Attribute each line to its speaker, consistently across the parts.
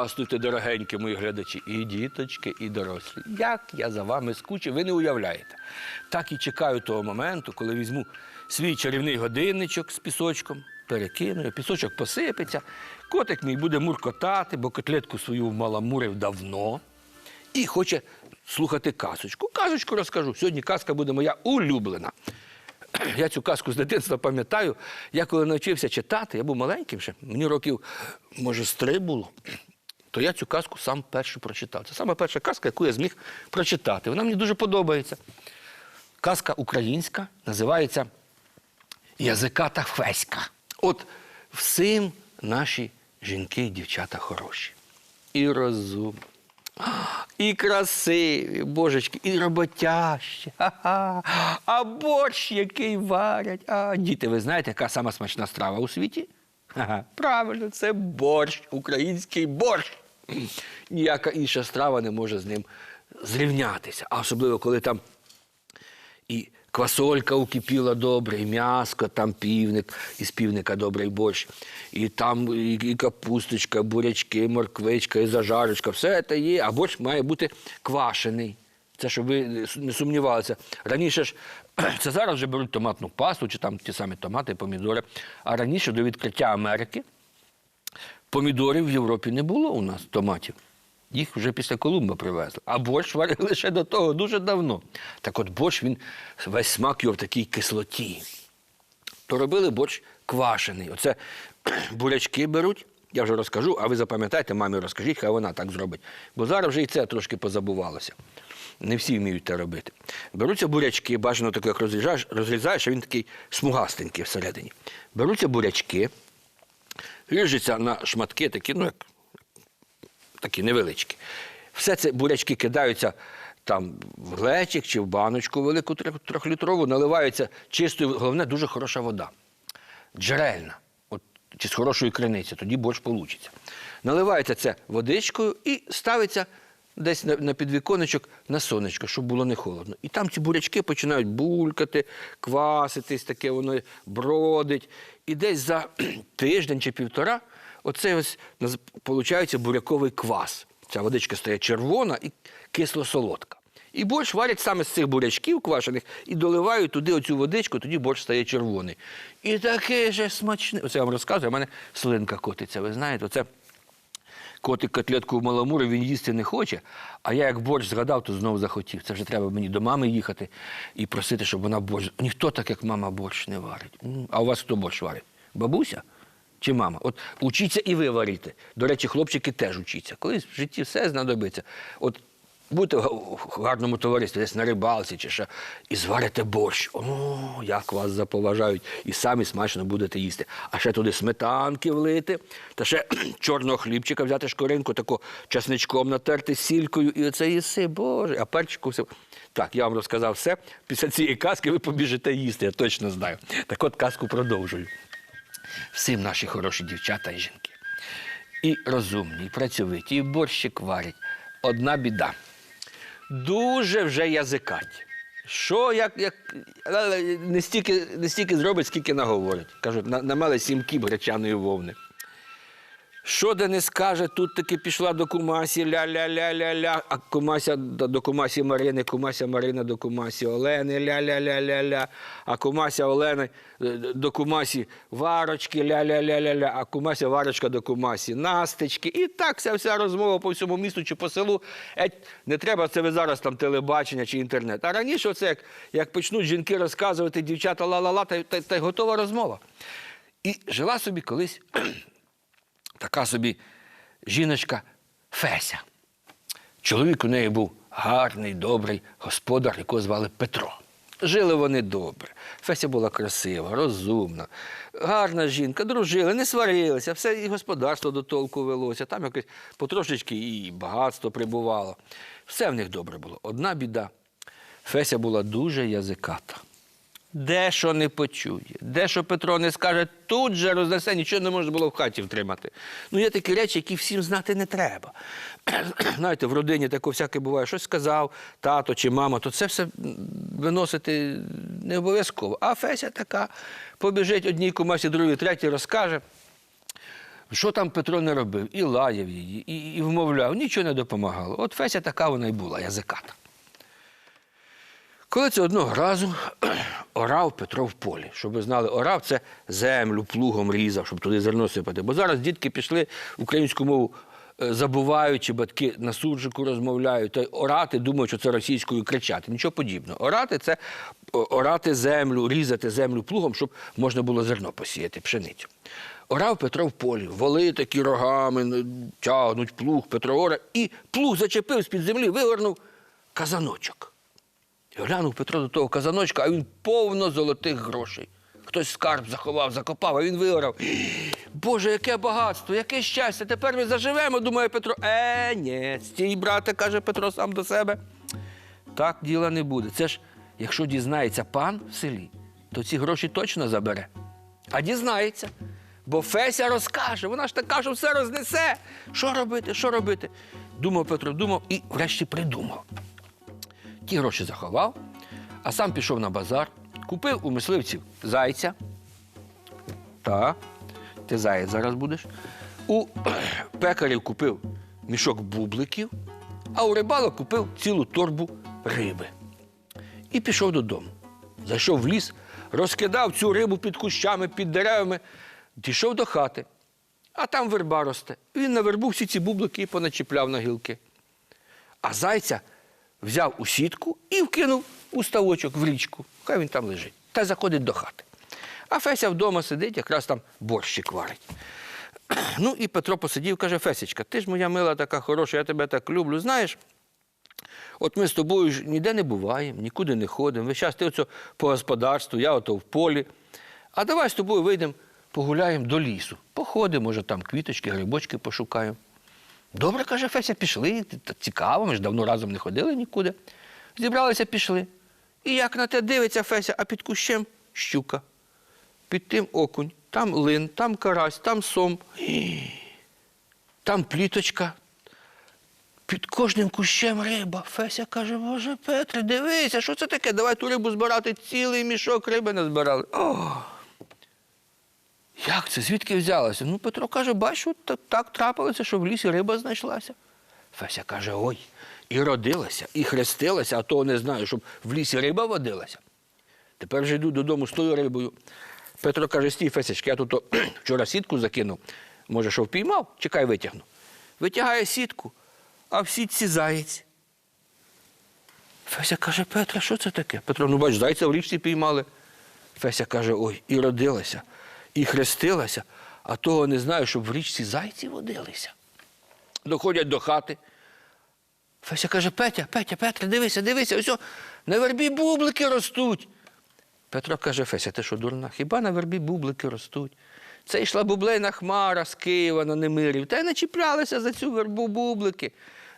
Speaker 1: Здравствуйте, дорогенькі мої глядачі, і діточки, і дорослі. Як я за вами скучив, ви не уявляєте. Так і чекаю того моменту, коли візьму свій чарівний годинничок з пісочком, перекину, пісочок посипеться, котик мій буде муркотати, бо котлетку свою вмаламурив давно і хоче слухати казочку. Казочку розкажу. Сьогодні казка буде моя улюблена. Я цю казку з дитинства пам'ятаю. Я коли навчився читати, я був маленьким ще, мені років, може, з три було, то я цю казку сам першу прочитав. Це саме перша казка, яку я зміг прочитати. Вона мені дуже подобається. Казка українська називається Язиката Феська. От всім наші жінки і дівчата хороші. І розумні, і красиві, божечки, і роботящі. Ха-ха. А борщ, який варять. А діти, ви знаєте, яка сама смачна страва у світі? Ага, правильно, це борщ, український борщ. Ніяка інша страва не може з ним зрівнятися. А особливо, коли там і квасолька укипіла добре, і м'яско, там півник, із півника добрий борщ, і там і, капусточка, бурячки, морквичка, і зажарочка, все це є, а борщ має бути квашений. Це щоб ви не сумнівалися. Раніше ж це зараз вже беруть томатну пасту чи там ті самі томати, помідори. А раніше до відкриття Америки помідорів в Європі не було у нас томатів. Їх вже після Колумба привезли. А борщ варили ще до того дуже давно. Так от борщ, він весь смак його в такій кислоті. То робили борщ квашений. Оце бурячки беруть, я вже розкажу, а ви запам'ятайте, мамі розкажіть, хай вона так зробить. Бо зараз вже і це трошки позабувалося. Не всі вміють це робити. Беруться бурячки, бажано так, як розрізаєш, розрізаєш, а він такий смугастенький всередині. Беруться бурячки, ріжуться на шматки, такі, ну, як такі невеличкі. Все це бурячки кидаються там в глечик чи в баночку велику трьох- трьохлітрову, наливаються чистою, головне, дуже хороша вода. Джерельна, от, чи з хорошої криниці, тоді борщ получиться. Наливається це водичкою і ставиться десь на, на підвіконечок на сонечко, щоб було не холодно. І там ці бурячки починають булькати, кваситись, таке воно бродить. І десь за тиждень чи півтора оце ось получається буряковий квас. Ця водичка стає червона і кисло-солодка. І борщ варять саме з цих бурячків квашених і доливають туди оцю водичку, тоді борщ стає червоний. І таке же смачне. Оце я вам розказую, в мене слинка котиться, ви знаєте, оце котик котлетку в маламурі, він їсти не хоче, а я як борщ згадав, то знову захотів. Це вже треба мені до мами їхати і просити, щоб вона борщ. Ніхто так, як мама, борщ не варить. А у вас хто борщ варить? Бабуся? Чи мама? От учіться і ви варите. До речі, хлопчики теж учіться. Колись в житті все знадобиться. От будете в гарному товаристві, десь на рибалці чи що, і зварите борщ. О, як вас заповажають, і самі смачно будете їсти. А ще туди сметанки влити, та ще чорного хлібчика взяти шкоринку, тако часничком натерти сількою, і оце їси, Боже, а перчику все. Так, я вам розказав все. Після цієї казки ви побіжите їсти, я точно знаю. Так от казку продовжую. Всім наші хороші дівчата і жінки. І розумні, і працьовиті, і борщик варять. Одна біда. Дуже вже язикать. Що як, як не стільки, не стільки зробить, скільки наговорить. Кажуть, намали сім кіб гречаної вовни. Що де не скаже, тут таки пішла до кумасі, ля-ля-ля-ля-ля, а кумася до кумасі Марини, кумася Марина до кумасі Олени, ля-ля-ля-ля-ля, а кумася Олени е, до кумасі Варочки, ля-ля-ля-ля-ля, а кумася Варочка до кумасі Настечки. І так вся вся розмова по всьому місту чи по селу. Еть, не треба це ви зараз там телебачення чи інтернет. А раніше, оце як, як почнуть жінки розказувати, дівчата ла-ла-ла, та, та, та й готова розмова. І жила собі колись така собі жіночка Феся. Чоловік у неї був гарний, добрий господар, якого звали Петро. Жили вони добре. Феся була красива, розумна, гарна жінка, дружили, не сварилися, все і господарство до толку велося, там якось потрошечки і багатство прибувало. Все в них добре було. Одна біда. Феся була дуже язиката. Де що не почує, де що Петро не скаже, тут же рознесе, нічого не можна було в хаті втримати. Ну, є такі речі, які всім знати не треба. Знаєте, в родині таке всяке буває, щось сказав тато чи мама, то це все виносити не обов'язково. А Феся така побіжить одній кумасі, другій, третій розкаже. Що там Петро не робив? І лаяв її, і, і вмовляв, нічого не допомагало. От Феся така вона й була, язиката. Коли це одного разу орав Петро в полі. Щоб ви знали, орав це землю плугом різав, щоб туди зерно сипати. Бо зараз дітки пішли українську мову е, забуваючи, батьки на суржику розмовляють, то орати думають, що це російською кричати. Нічого подібного. Орати це орати землю, різати землю плугом, щоб можна було зерно посіяти, пшеницю. Орав Петро в полі, воли такі рогами тягнуть плуг, Петро оре, і плуг зачепив з-під землі, вигорнув казаночок. Глянув Петро до того казаночка, а він повно золотих грошей. Хтось скарб заховав, закопав, а він вигорав. Боже, яке багатство, яке щастя! Тепер ми заживемо, думає Петро. Е, ні, стій, брате, каже Петро сам до себе. Так діла не буде. Це ж, якщо дізнається пан в селі, то ці гроші точно забере. А дізнається. Бо Феся розкаже, вона ж така, що все рознесе. Що робити, що робити? Думав Петро, думав і врешті придумав. Ті гроші заховав, а сам пішов на базар, купив у мисливців зайця. Та, ти заєць зараз будеш. У пекарів купив мішок бубликів, а у рибалок купив цілу торбу риби. І пішов додому. Зайшов в ліс, розкидав цю рибу під кущами, під деревами, дійшов до хати. А там верба росте. Він на вербу всі ці бублики і поначіпляв на гілки. А зайця взяв у сітку і вкинув у ставочок в річку. Хай він там лежить. Та заходить до хати. А Феся вдома сидить, якраз там борщик варить. Ну і Петро посидів, каже: Фесечка, ти ж моя мила така хороша, я тебе так люблю. Знаєш, от ми з тобою ж ніде не буваємо, нікуди не ходимо. Весь час ти оце по господарству, я ото в полі. А давай з тобою вийдемо, погуляємо до лісу. Походимо, може, там квіточки, грибочки пошукаємо. Добре, каже Феся, пішли. Цікаво, ми ж давно разом не ходили нікуди. Зібралися, пішли. І як на те дивиться Феся, а під кущем щука. Під тим окунь, там лин, там карась, там сом, там пліточка. Під кожним кущем риба. Феся каже, Боже Петре, дивися, що це таке? Давай ту рибу збирати, цілий мішок риби назбирали. О! Як це? Звідки взялося? Ну, Петро каже, бачу, так, трапилося, що в лісі риба знайшлася. Феся каже, ой, і родилася, і хрестилася, а того не знаю, щоб в лісі риба водилася. Тепер вже йду додому з тою рибою. Петро каже, стій, Фесечка, я тут вчора сітку закинув. Може, що впіймав? Чекай, витягну. Витягає сітку, а в сітці заєць. Феся каже, Петра, що це таке? Петро, ну бач, зайця в річці піймали. Феся каже, ой, і родилася, і хрестилася, а того не знаю, щоб в річці зайці водилися. Доходять до хати. Феся каже, Петя, Петя, Петя, дивися, дивися, ось на вербі бублики ростуть. Петро каже, Феся, ти що дурна? Хіба на вербі бублики ростуть? Це йшла бублейна хмара з Києва на Немирів, та й не чіплялися за цю вербу бублики.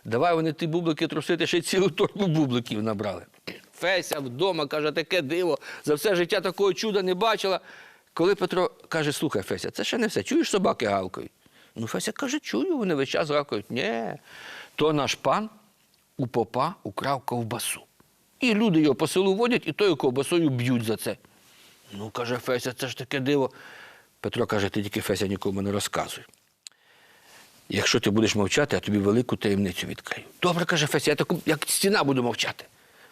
Speaker 1: Давай вони ті бублики трусити, ще цілу торбу бубликів набрали. Феся вдома каже, таке диво, за все життя такого чуда не бачила. Коли Петро каже, слухай, Феся, це ще не все. Чуєш, собаки гавкають? Ну, Феся каже, чую, вони весь час гавкають. Ні, то наш пан у попа украв ковбасу. І люди його по селу водять, і тою ковбасою б'ють за це. Ну, каже Феся, це ж таке диво. Петро каже, ти тільки Феся нікому не розказуй. Якщо ти будеш мовчати, я тобі велику таємницю відкрию. Добре, каже Феся, я таку, як стіна буду мовчати.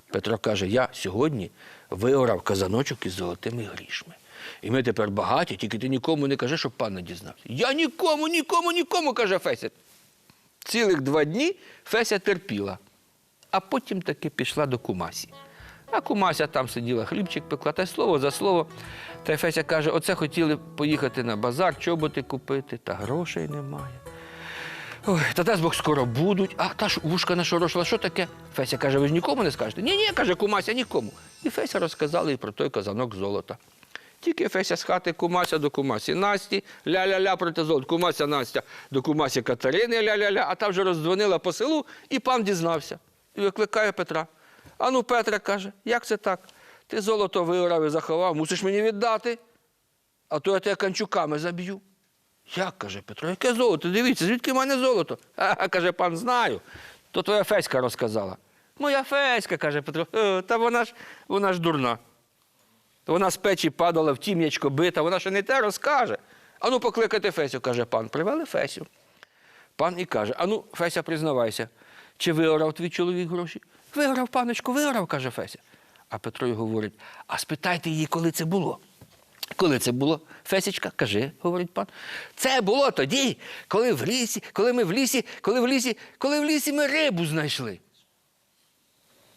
Speaker 1: Петро каже, я сьогодні виорав казаночок із золотими грішми. І ми тепер багаті, тільки ти нікому не кажи, щоб пан не дізнався. Я нікому, нікому, нікому, каже Феся. Цілих два дні Феся терпіла, а потім таки пішла до Кумасі. А Кумася там сиділа, хлібчик пекла, та й слово за слово. Та й Феся каже: оце хотіли поїхати на базар, чоботи купити, та грошей немає. Ой, та дасть Бог скоро будуть. А та ж вушка нашорошила, що таке? Феся каже, ви ж нікому не скажете? Ні, ні, каже Кумася, нікому. І Феся розказала і про той казанок золота. Тільки Феся з хати Кумася до Кумасі Насті, ля-ля-ля проти золота. Кумася Настя до Кумасі Катерини, ля-ля-ля, а та вже роздзвонила по селу, і пан дізнався. І викликає Петра. А ну, Петра каже, як це так? Ти золото виорав і заховав, мусиш мені віддати, а то я тебе канчуками заб'ю. Як, каже Петро, яке золото? Дивіться, звідки в мене золото? А, каже, пан, знаю. То твоя Феська розказала. Моя Феська, каже Петро, «Е, та вона ж, вона ж дурна. Вона з печі падала в тім'ячко бита, вона ще не те розкаже. Ану, покликати Фесю, каже пан. Привели Фесю. Пан і каже: Ану, Феся, признавайся, чи виорав твій чоловік гроші? Виграв, паночку, виграв, каже Феся. А Петро й говорить: а спитайте її, коли це було. Коли це було, Фесічка, кажи, говорить пан. Це було тоді, коли в лісі, коли ми в лісі, коли в лісі, коли в лісі ми рибу знайшли.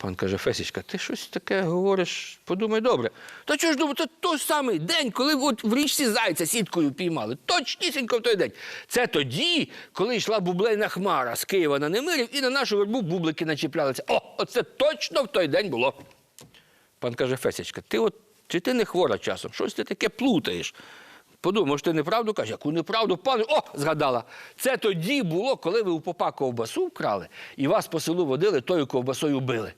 Speaker 1: Пан каже, Фесічка, ти щось таке говориш, подумай добре. Та чого ж думаю, це той самий день, коли от в річці зайця сіткою піймали. Точнісінько в той день. Це тоді, коли йшла бублейна хмара з Києва на Немирів і на нашу вербу бублики начіплялися. О, оце точно в той день було. Пан каже, Фесічка, ти от чи ти не хвора часом? Щось ти таке плутаєш. Подумав, що ти неправду кажеш, яку неправду, пане, о, згадала. Це тоді було, коли ви у попа ковбасу вкрали і вас по селу водили, тою ковбасою били.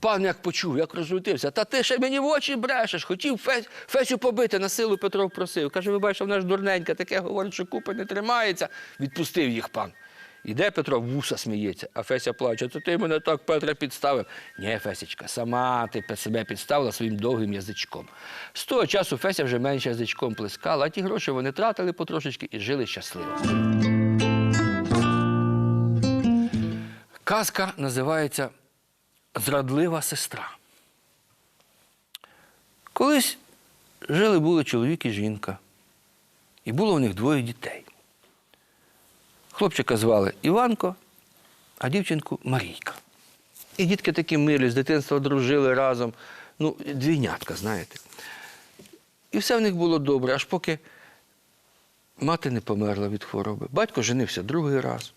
Speaker 1: Пан як почув, як розлютився. Та ти ще мені в очі брешеш. Хотів Фесю побити, на силу Петро просив. Каже, ви бачите, вона ж дурненька, таке говорить, що купи не тримається. Відпустив їх пан. Іде Петро, вуса сміється, а Феся плаче. То ти мене так Петра підставив. Ні, Фесечка, сама ти себе підставила своїм довгим язичком. З того часу Феся вже менше язичком плескала, а ті гроші вони тратили потрошечки і жили щасливо. Казка називається Зрадлива сестра. Колись жили були чоловік і жінка, і було у них двоє дітей. Хлопчика звали Іванко, а дівчинку Марійка. І дітки такі милі, з дитинства дружили разом. Ну, двійнятка, знаєте. І все в них було добре, аж поки мати не померла від хвороби. Батько женився другий раз.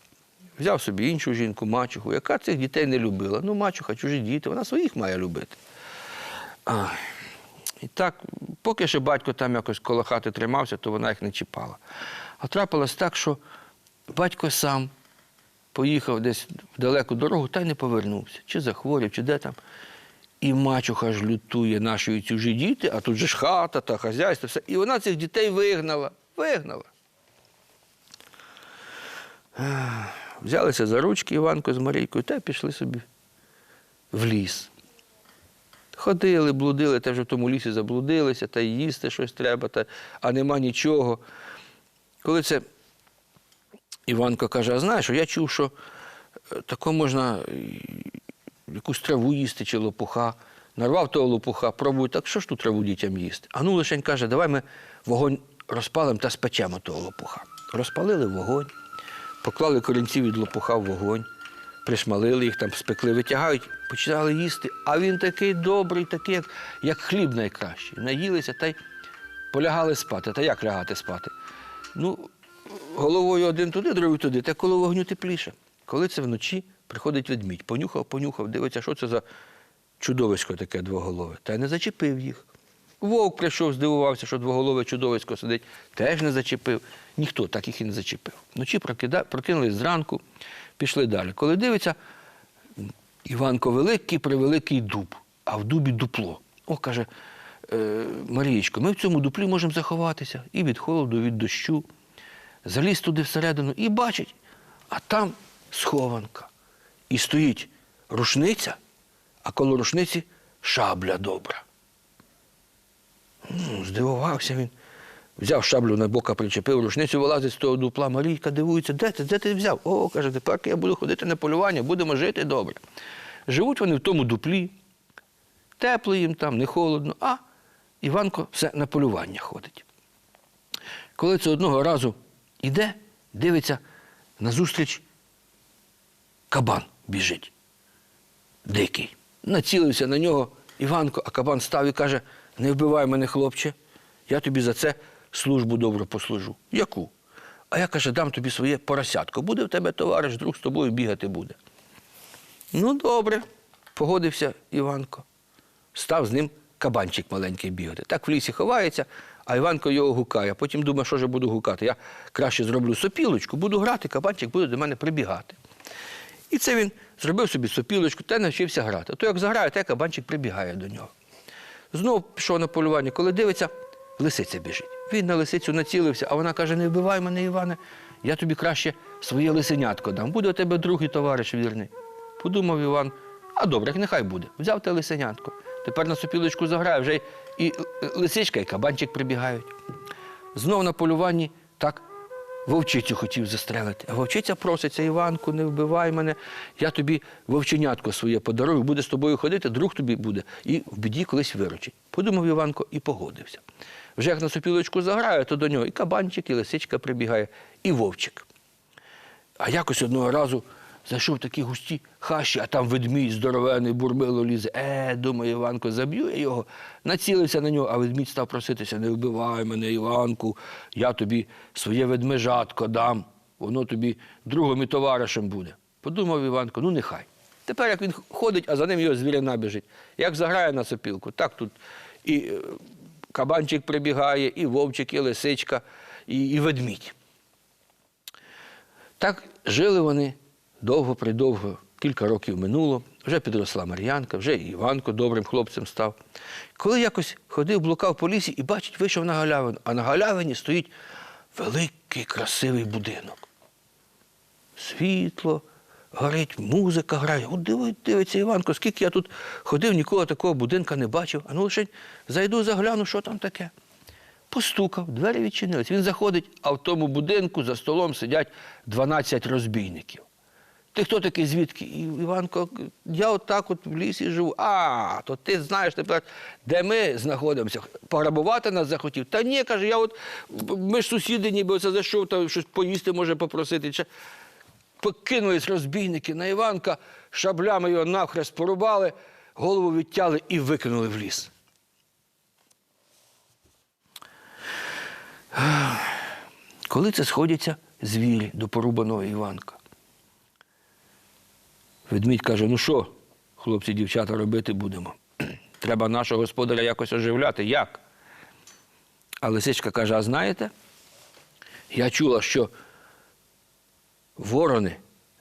Speaker 1: Взяв собі іншу жінку, мачуху, яка цих дітей не любила. Ну, мачуха, чужі діти, вона своїх має любити. Ай. І так, поки ще батько там якось коло хати тримався, то вона їх не чіпала. А трапилось так, що батько сам поїхав десь в далеку дорогу та й не повернувся. Чи захворів, чи де там. І мачуха ж лютує нашої чужі діти, а тут же ж хата та хазяйство, все. І вона цих дітей вигнала. Вигнала. Взялися за ручки Іванко з Марійкою та пішли собі в ліс. Ходили, блудили, та вже в тому лісі заблудилися, та їсти щось треба, та, а нема нічого. Коли це Іванко каже, а знаєш, я чув, що е, тако можна е, якусь траву їсти чи лопуха. Нарвав того лопуха, пробуй, так що ж тут траву дітям їсти? А ну лишень каже, давай ми вогонь розпалимо та спечемо того лопуха. Розпалили вогонь, поклали корінці від лопуха в вогонь, пришмалили їх, там спекли, витягають, починали їсти. А він такий добрий, такий, як, як хліб найкращий. Наїлися та й полягали спати. Та як лягати спати? Ну, головою один туди, другий туди, та коло вогню тепліше. Коли це вночі приходить ведмідь, понюхав, понюхав, дивиться, що це за чудовисько таке двоголове. Та й не зачепив їх. Вовк прийшов, здивувався, що двоголове чудовисько сидить, теж не зачепив. Ніхто так їх і не зачепив. Вночі прокинулись зранку, пішли далі. Коли дивиться, Іванко великий превеликий дуб, а в дубі дупло. О, каже, е, Марієчко, ми в цьому дуплі можемо заховатися і від холоду, від дощу. Заліз туди всередину і бачить, а там схованка. І стоїть рушниця, а коло рушниці шабля добра. Ну, здивувався він. Взяв шаблю на бока, причепив, рушницю вилазить з того дупла. Марійка дивується, де ти, де ти взяв? О, каже, тепер я буду ходити на полювання, будемо жити добре. Живуть вони в тому дуплі, тепло їм там, не холодно, а Іванко все на полювання ходить. Коли це одного разу іде, дивиться, назустріч кабан біжить. Дикий. Націлився на нього Іванко, а кабан став і каже: не вбивай мене, хлопче, я тобі за це службу добре послужу. Яку? А я каже, дам тобі своє поросятко. Буде в тебе товариш, друг з тобою бігати буде. Ну, добре, погодився Іванко. Став з ним кабанчик маленький бігати. Так в лісі ховається, а Іванко його гукає. Потім думає, що ж я буду гукати. Я краще зроблю сопілочку, буду грати, кабанчик буде до мене прибігати. І це він зробив собі сопілочку та навчився грати. То як заграє, то кабанчик прибігає до нього. Знов пішов на полювання, коли дивиться, лисиця біжить. Він на лисицю націлився, а вона каже: не вбивай мене, Іване, я тобі краще своє лисенятко дам. Буде у тебе другий товариш вірний. Подумав Іван, а добре, нехай буде. Взяв те лисенятко. Тепер на сопілочку заграє, вже і лисичка, і кабанчик прибігають. знов на полюванні так вовчицю хотів застрелити. А вовчиця проситься, Іванку, не вбивай мене, я тобі вовченятко своє подарую, буде з тобою ходити, друг тобі буде, і в біді колись виручить. Подумав Іванко і погодився. Вже як на сопілочку заграє, то до нього і кабанчик, і лисичка прибігає, і вовчик. А якось одного разу зайшов в такі густі хащі, а там ведмідь здоровений, бурмило лізе. Е, думає, Іванко, заб'ю я його, націлився на нього, а ведмідь став проситися, не вбивай мене, Іванку, я тобі своє ведмежатко дам, воно тобі другом і товаришем буде. Подумав Іванко, ну нехай. Тепер як він ходить, а за ним його звірина біжить. Як заграє на сопілку, так тут і е, кабанчик прибігає, і вовчик, і лисичка, і, і ведмідь. Так жили вони довго-придовго, кілька років минуло, вже підросла Мар'янка, вже і Іванко добрим хлопцем став. Коли якось ходив, блукав по лісі і бачить, вийшов на галявину, а на галявині стоїть великий красивий будинок. Світло, горить, музика грає. От диви- дивиться Іванко, скільки я тут ходив, ніколи такого будинка не бачив. А ну лише зайду, загляну, що там таке. Постукав, двері відчинились. Він заходить, а в тому будинку за столом сидять 12 розбійників. Ти хто такий звідки? І Іванко, я отак от в лісі живу. А, то ти знаєш тепер, де ми знаходимося. Пограбувати нас захотів. Та ні, каже, я от ми ж сусіди, ніби оце зайшов, та щось поїсти може попросити. Чи- Покинулись розбійники на Іванка, шаблями його навхрест порубали, голову відтяли і викинули в ліс. Коли це сходяться звірі до порубаного Іванка. Ведмідь каже: ну що, хлопці, дівчата, робити будемо? Треба нашого господаря якось оживляти. Як? А лисичка каже: а знаєте, я чула, що ворони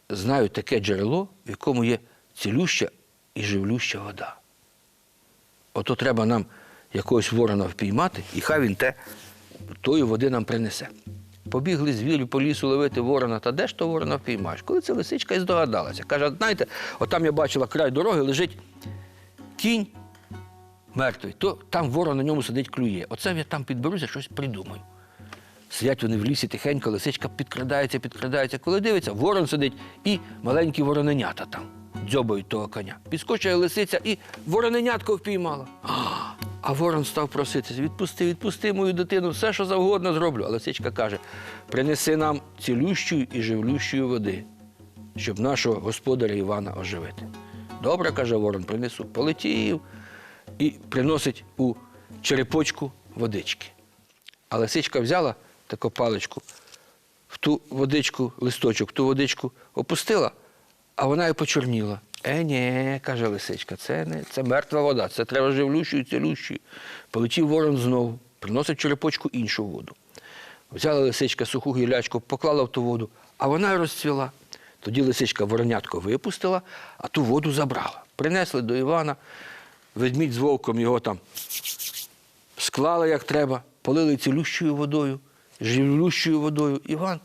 Speaker 1: знають таке джерело, в якому є цілюща і живлюща вода. Ото треба нам якогось ворона впіймати, і хай він те тої води нам принесе. Побігли звірі по лісу ловити ворона, та де ж то ворона впіймаєш? Коли це лисичка і здогадалася. Каже, знаєте, отам я бачила край дороги, лежить кінь мертвий, то там ворон на ньому сидить клює. Оце я там підберуся, щось придумаю. Сидять вони в лісі тихенько, лисичка підкрадається, підкрадається. Коли дивиться, ворон сидить і маленькі вороненята там дзьобають того коня. Підскочує лисиця і вороненятко впіймала. А, ворон став проситися, відпусти, відпусти мою дитину, все, що завгодно зроблю. А лисичка каже: принеси нам цілющої і живлющої води, щоб нашого господаря Івана оживити. Добре, каже ворон, принесу. Полетів і приносить у черепочку водички. А лисичка взяла таку паличку, в ту водичку, листочок, в ту водичку опустила, а вона і почорніла. Е, ні, каже лисичка, це не це мертва вода, це треба живлющою, цілющою. Полетів ворон знову, приносить черепочку іншу воду. Взяла лисичка суху гілячку, поклала в ту воду, а вона розцвіла. Тоді лисичка воронятко випустила, а ту воду забрала. Принесли до Івана, ведмідь з вовком його там склали як треба, полили цілющою водою, живлющою водою. Іван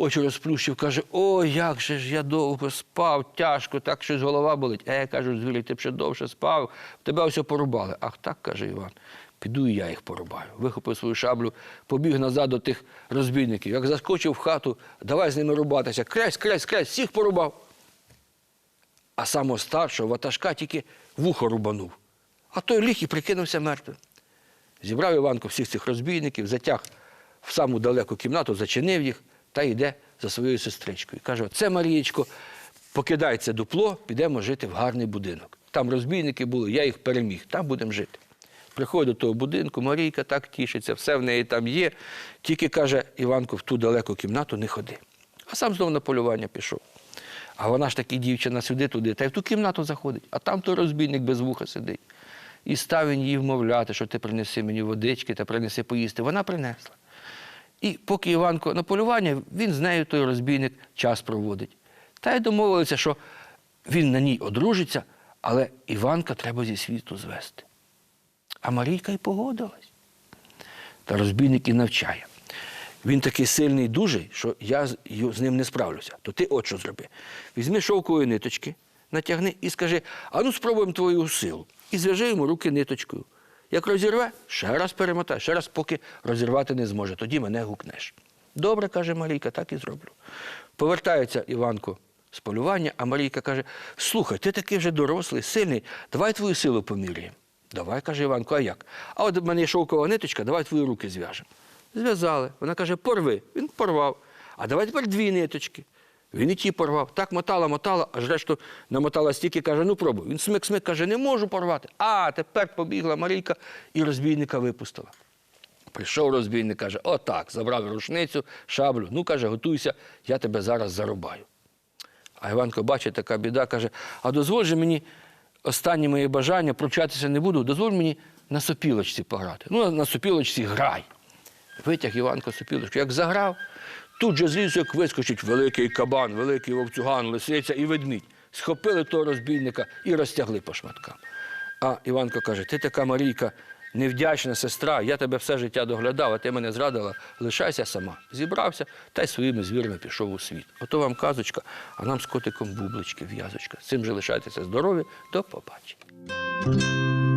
Speaker 1: очі розплющив, каже: О, як же ж я довго спав, тяжко, так щось голова болить. Е, кажуть, звірі, ти б ще довше спав, тебе все порубали. Ах так, каже Іван. Піду і я їх порубаю. Вихопив свою шаблю, побіг назад до тих розбійників. Як заскочив в хату, давай з ними рубатися. Крязь, крязь, крязь, всіх порубав. А самого старшого ватажка тільки вухо рубанув. А той ліг і прикинувся мертвим. Зібрав Іванко всіх цих розбійників, затяг в саму далеку кімнату, зачинив їх та йде за своєю сестричкою. Каже: це Марієчко, покидай це дупло, підемо жити в гарний будинок. Там розбійники були, я їх переміг, там будемо жити. Приходить до того будинку, Марійка так тішиться, все в неї там є. Тільки каже Іванко, в ту далеку кімнату не ходи. А сам знову на полювання пішов. А вона ж таки дівчина сюди туди, та й в ту кімнату заходить, а там той розбійник без вуха сидить. І став він її вмовляти, що ти принеси мені водички та принеси поїсти. Вона принесла. І поки Іванко на полювання, він з нею той розбійник час проводить. Та й домовилися, що він на ній одружиться, але Іванка треба зі світу звести. А Марійка й погодилась. Та розбійник і навчає. Він такий сильний, дужий, що я з ним не справлюся. То ти от що зроби. Візьми шовкової ниточки, натягни і скажи: а ну спробуємо твою силу. І зв'яжи йому руки ниточкою. Як розірве, ще раз перемотай, ще раз, поки розірвати не зможе. Тоді мене гукнеш. Добре, каже Марійка, так і зроблю. Повертається Іванко з полювання, а Марійка каже: слухай, ти такий вже дорослий, сильний, давай твою силу поміряємо. Давай, каже Іванко, а як? А от в мене є шовкова ниточка, давай твої руки зв'яжемо. Зв'язали. Вона каже, порви. Він порвав. А давай тепер дві ниточки. Він і ті порвав. Так мотала, мотала, аж решту намотала стільки, каже, ну пробуй. Він смик-смик, каже, не можу порвати. А тепер побігла Марійка і розбійника випустила. Прийшов розбійник, каже, отак, забрав рушницю, шаблю. Ну, каже, готуйся, я тебе зараз зарубаю. А Іванко бачить, така біда, каже: а дозволь же мені останнє моє бажання, пручатися не буду, дозволь мені на сопілочці пограти. Ну, на сопілочці грай. Витяг Іванко сопілочку. Як заграв, тут же з як вискочить великий кабан, великий вовцюган, лисиця і ведмідь. Схопили того розбійника і розтягли по шматкам. А Іванко каже: ти така Марійка, невдячна сестра, я тебе все життя доглядав, а ти мене зрадила, лишайся сама. Зібрався та й своїми звірами пішов у світ. Ото вам казочка, а нам з котиком бублички, в'язочка. З цим же лишайтеся здорові, до побачення.